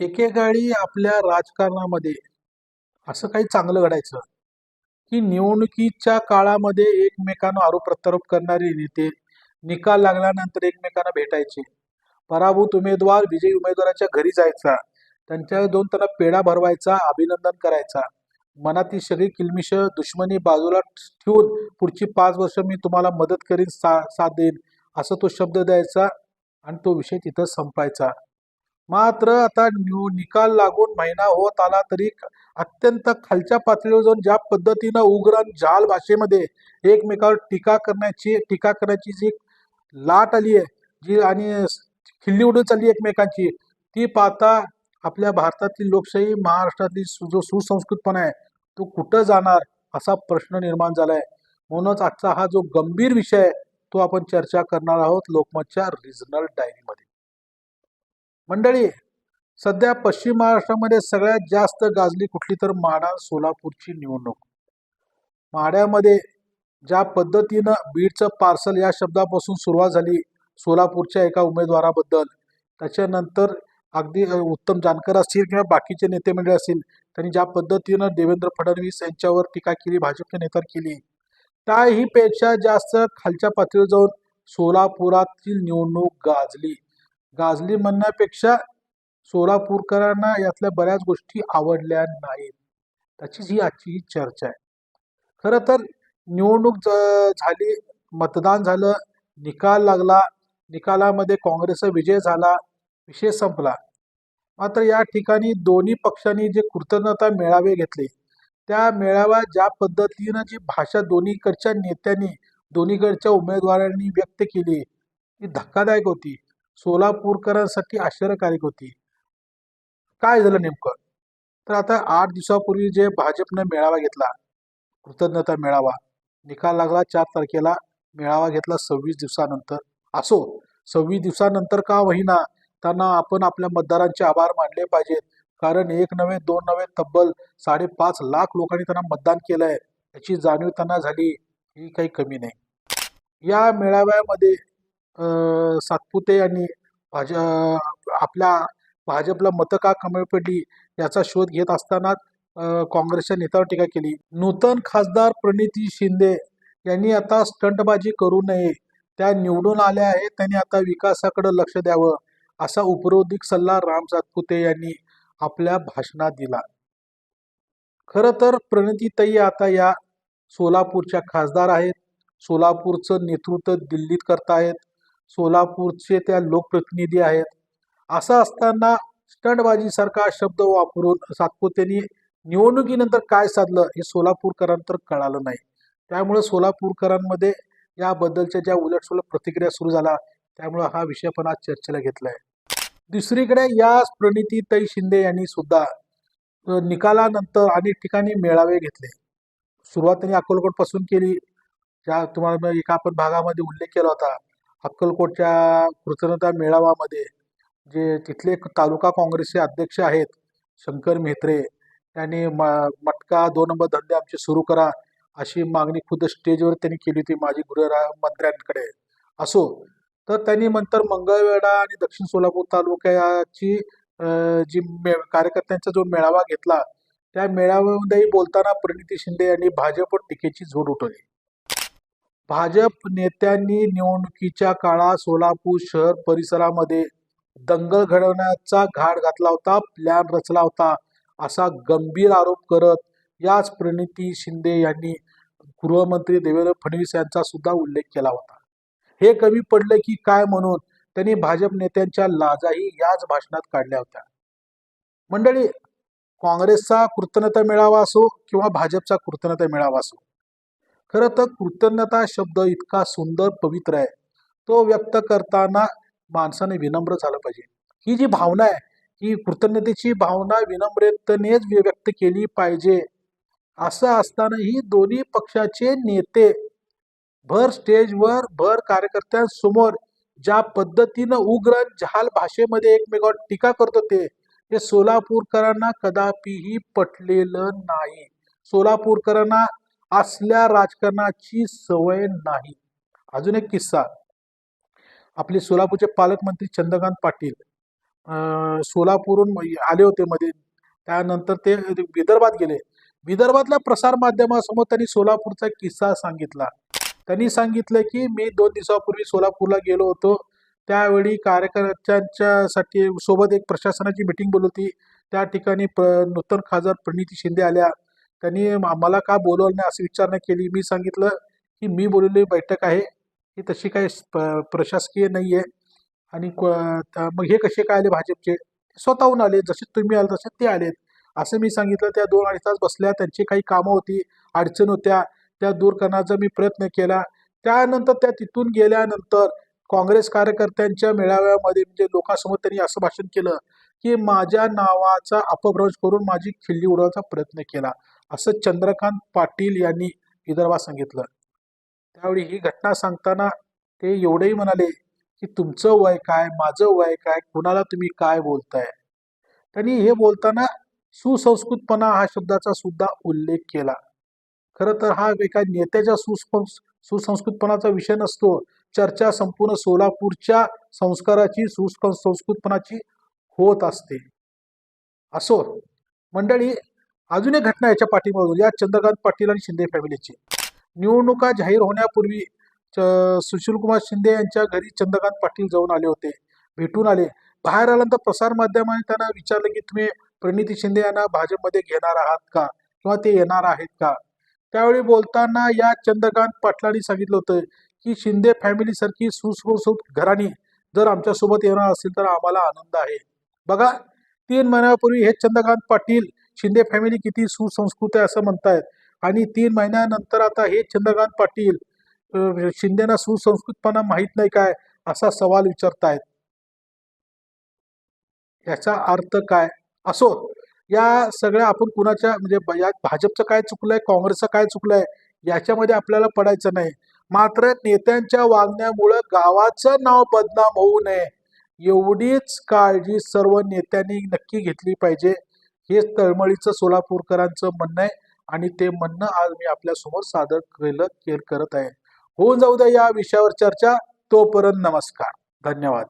एकेकाळी आपल्या राजकारणामध्ये असं काही चांगलं घडायचं की निवडणुकीच्या काळामध्ये एकमेकांना आरोप प्रत्यारोप करणारे नेते निकाल लागल्यानंतर एकमेकांना भेटायचे. पराभूत उमेदवार विजयी उमेदवाराच्या घरी जायचा त्यांच्या दोन त्यांना पेढा भरवायचा अभिनंदन करायचा. मनातील सगळी किलमिश दुश्मनी बाजूला ठेवून पुढची पाच वर्ष मी तुम्हाला मदत करीन सा साथ देईन असं तो शब्द द्यायचा आणि तो विषय तिथं संपायचा. मात्र आता निकाल लागून महिना होत आला तरी अत्यंत खालच्या पातळीवर जाऊन ज्या पद्धतीनं उग्र आणि जाल भाषेमध्ये एकमेकावर टीका करण्याची टीका करण्याची जी लाट आली आहे जी आणि खिल्ली उडून चालली आहे एकमेकांची ती पाहता आपल्या भारतातील लोकशाही महाराष्ट्रातील सु- जो सुसंस्कृतपणा आहे तो कुठं जाणार असा प्रश्न निर्माण झालाय. म्हणूनच आजचा हा जो गंभीर विषय आहे तो आपण चर्चा करणार आहोत लोकमतच्या रिजनल डायरी मंडळी सध्या पश्चिम महाराष्ट्रामध्ये सगळ्यात जास्त गाजली कुठली तर माढा सोलापूरची निवडणूक. माड्यामध्ये ज्या पद्धतीनं बीडचं पार्सल या शब्दापासून सुरुवात झाली सोलापूरच्या एका उमेदवाराबद्दल त्याच्यानंतर अगदी उत्तम जानकर असतील किंवा बाकीचे नेते मंडळी असतील त्यांनी ज्या पद्धतीनं देवेंद्र फडणवीस यांच्यावर टीका केली भाजपच्या नेत्यावर केली त्याही पेक्षा जास्त खालच्या पातळीवर जाऊन सोलापुरातील निवडणूक गाजली. गाजली म्हणण्यापेक्षा सोलापूरकरांना यातल्या बऱ्याच गोष्टी आवडल्या नाहीत. त्याचीच ही आजची चर्चा आहे. खरं तर निवडणूक ज- झाली मतदान झालं निकाल लागला निकालामध्ये काँग्रेसचा विजय झाला विषय संपला. मात्र या ठिकाणी दोन्ही पक्षांनी जे कृतज्ञता मेळावे घेतले त्या मेळाव्यात ज्या पद्धतीनं जी भाषा दोन्हीकडच्या नेत्यांनी दोन्हीकडच्या उमेदवारांनी व्यक्त केली ती धक्कादायक होती. सोलापूरकरांसाठी आश्चर्यकारक होती. काय झालं नेमकं? तर आता आठ दिवसापूर्वी जे भाजपनं मेळावा घेतला कृतज्ञता मेळावा निकाल लागला चार तारखेला मेळावा घेतला सव्वीस दिवसानंतर. असो सव्वीस दिवसानंतर का होईना त्यांना आपण आपल्या मतदारांचे आभार मानले पाहिजेत कारण एक नव्हे दोन नव्हे तब्बल साडेपाच लाख लोकांनी त्यांना मतदान केलंय. याची जाणीव त्यांना झाली ही काही कमी नाही. या मेळाव्यामध्ये सातपुते यांनी भाजप आपल्या भाजपला मतं का कमी पडली याचा शोध घेत असताना काँग्रेसच्या नेत्यावर टीका केली. नूतन खासदार प्रणिती शिंदे यांनी आता स्टंटबाजी करू नये. त्या निवडून आल्या आहेत त्यांनी आता विकासाकडे लक्ष द्यावं असा उपरोधिक सल्ला राम सातपुते यांनी आपल्या भाषणात दिला. खरं तर प्रणितीताई आता या सोलापूरच्या खासदार आहेत. सोलापूरचं नेतृत्व दिल्लीत करतायत सोलापूरचे त्या लोकप्रतिनिधी आहेत. असं असताना स्टंटबाजीसारखा शब्द वापरून सातपुतेनी निवडणुकीनंतर काय साधलं हे सोलापूरकरांतर कळालं नाही. त्यामुळे सोलापूरकरांमध्ये याबद्दलच्या ज्या उलटसुलट प्रतिक्रिया सुरू झाल्या त्यामुळे हा विषय पण आज चर्चेला घेतला आहे दुसरीकडे याच प्रणितीताई शिंदे यांनी सुद्धा निकालानंतर अनेक ठिकाणी मेळावे घेतले. सुरुवात त्यांनी अक्कलकोटपासून केली ज्या तुम्हाला एका आपण भागामध्ये उल्लेख केला होता. अक्कलकोटच्या कृतज्ञता मेळाव्यामध्ये जे तिथले तालुका काँग्रेसचे अध्यक्ष आहेत शंकर म्हेत्रे त्यांनी म मटका दोन नंबर धंदे आमचे सुरू करा अशी मागणी खुद स्टेजवर त्यांनी केली होती माजी गृहमंत्र्यांकडे. असो तर त्यांनी नंतर मंगळवेढा आणि दक्षिण सोलापूर तालुक्याची जी मे कार्यकर्त्यांचा जो मेळावा घेतला त्या मेळाव्यामध्येही बोलताना प्रणिती शिंदे यांनी भाजप टीकेची झोड उठवली. भाजप नेत्यांनी निवडणुकीच्या काळात सोलापूर शहर परिसरामध्ये दंगल घडवण्याचा घाट घातला होता प्लॅन रचला होता असा गंभीर आरोप करत याच प्रणिती शिंदे यांनी गृहमंत्री देवेंद्र फडणवीस यांचा सुद्धा उल्लेख केला होता. हे कमी पडलं की काय म्हणून त्यांनी भाजप नेत्यांच्या लाजाही याच भाषणात काढल्या होत्या. मंडळी काँग्रेसचा कृतज्ञता मेळावा असो किंवा भाजपचा कृतज्ञता मेळावा असो खरं तर कृतज्ञता शब्द इतका सुंदर पवित्र आहे. तो व्यक्त करताना माणसाने विनम्र झालं पाहिजे. ही जी भावना आहे ही कृतज्ञतेची भावना विनम्रतेनेच व्यक्त केली पाहिजे. असं असतानाही दोन्ही पक्षाचे नेते भर स्टेजवर भर कार्यकर्त्यांसमोर ज्या पद्धतीनं उग्र जहाल भाषेमध्ये एकमेकावर टीका करत होते हे सोलापूरकरांना कदापिही पटलेलं नाही. सोलापूरकरांना असल्या राजकारणाची सवय नाही. अजून एक किस्सा. आपले सोलापूरचे पालकमंत्री चंद्रकांत पाटील सोलापूरहून आले होते मध्ये. त्यानंतर ते विदर्भात गेले. विदर्भातल्या प्रसार माध्यमासमोर त्यांनी सोलापूरचा किस्सा सांगितला. त्यांनी सांगितलं की मी दोन दिवसापूर्वी सोलापूरला गेलो होतो. त्यावेळी कार्यकर्त्यांच्यासाठी सोबत एक प्रशासनाची मिटिंग बोलवली त्या ठिकाणी प नूतन खासदार प्रणिती शिंदे आल्या. त्यांनी मला का बोलवलं नाही अशी विचारणा केली? मी सांगितलं की मी बोलवलेली बैठक आहे. ही तशी काही प- प्रशासकीय नाही आहे आणि क- त्या- मग हे कसे काय आले भाजपचे? स्वतःहून आले. जसे तुम्ही आले तसे ते आलेत. असं मी सांगितलं. त्या दोन अडीच तास बसल्या. त्यांची काही कामं होती. अडचण होत्या. त्या दूर करण्याचा मी प्रयत्न केला. त्यानंतर त्या तिथून गेल्यानंतर काँग्रेस कार्यकर्त्यांच्या मेळाव्यामध्ये म्हणजे लोकांसमोर त्यांनी असं भाषण केलं. की माझ्या नावाचा अपभ्रंश करून माझी खिल्ली उडवायचा प्रयत्न केला. असं चंद्रकांत पाटील यांनी विदर्भात सांगितलं. त्यावेळी ही घटना सांगताना ते एवढेही म्हणाले की तुमचं वय काय? माझं वय काय? कुणाला तुम्ही काय बोलताय? त्यांनी हे बोलताना सुसंस्कृतपणा हा शब्दाचा सुद्धा उल्लेख केला. खरं तर हा एका नेत्याच्या सुसंस्कृतपणाचा विषय नसतो. चर्चा संपूर्ण सोलापूरच्या संस्काराची सुसंस्कृतपणाची संस्कृतपणाची होत असते. असो. मंडळी अजून एक घटना याच्या पाठीमागून या चंद्रकांत पाटील आणि शिंदे फॅमिलीची. निवडणुका जाहीर होण्यापूर्वी च- सुशीलकुमार शिंदे यांच्या घरी चंद्रकांत पाटील जाऊन आले होते. भेटून आले. बाहेर आल्यानंतर प्रसारमाध्यमाने त्यांना विचारलं की तुम्ही प्रणिती शिंदे यांना भाजपमध्ये घेणार आहात का? किंवा ते येणार आहेत का? त्यावेळी बोलताना या चंद्रकांत पाटलांनी सांगितलं होतं की शिंदे फॅमिलीसारखी सुसुसुत घराणी. जर आमच्यासोबत येणार असेल तर आम्हाला आनंद आहे. बघा तीन महिन्यापूर्वी हे चंद्रकांत पाटील शिंदे फॅमिली किती सुसंस्कृत आहे असं म्हणतायत. आणि तीन महिन्यानंतर आता हे चंद्रकांत पाटील शिंदेना सुसंस्कृतपणा माहीत नाही काय असा सवाल विचारतायत. याचा अर्थ काय असो या सगळ्या आपण कुणाच्या म्हणजे या भाजपचं काय चुकलंय काँग्रेसचं काय चुकलंय याच्यामध्ये आपल्याला पडायचं नाही. मात्र नेत्यांच्या वागण्यामुळं गावाचं नाव बदनाम होऊ नये. एवढीच काळजी सर्व नेत्यांनी नक्की घेतली पाहिजे. हे तळमळीचं सोलापूरकरांचं म्हणणं आहे आणि ते म्हणणं आज मी आपल्यासमोर सादर केलं केल करत आहे. होऊन जाऊ द्या या विषयावर चर्चा. तोपर्यंत नमस्कार. धन्यवाद.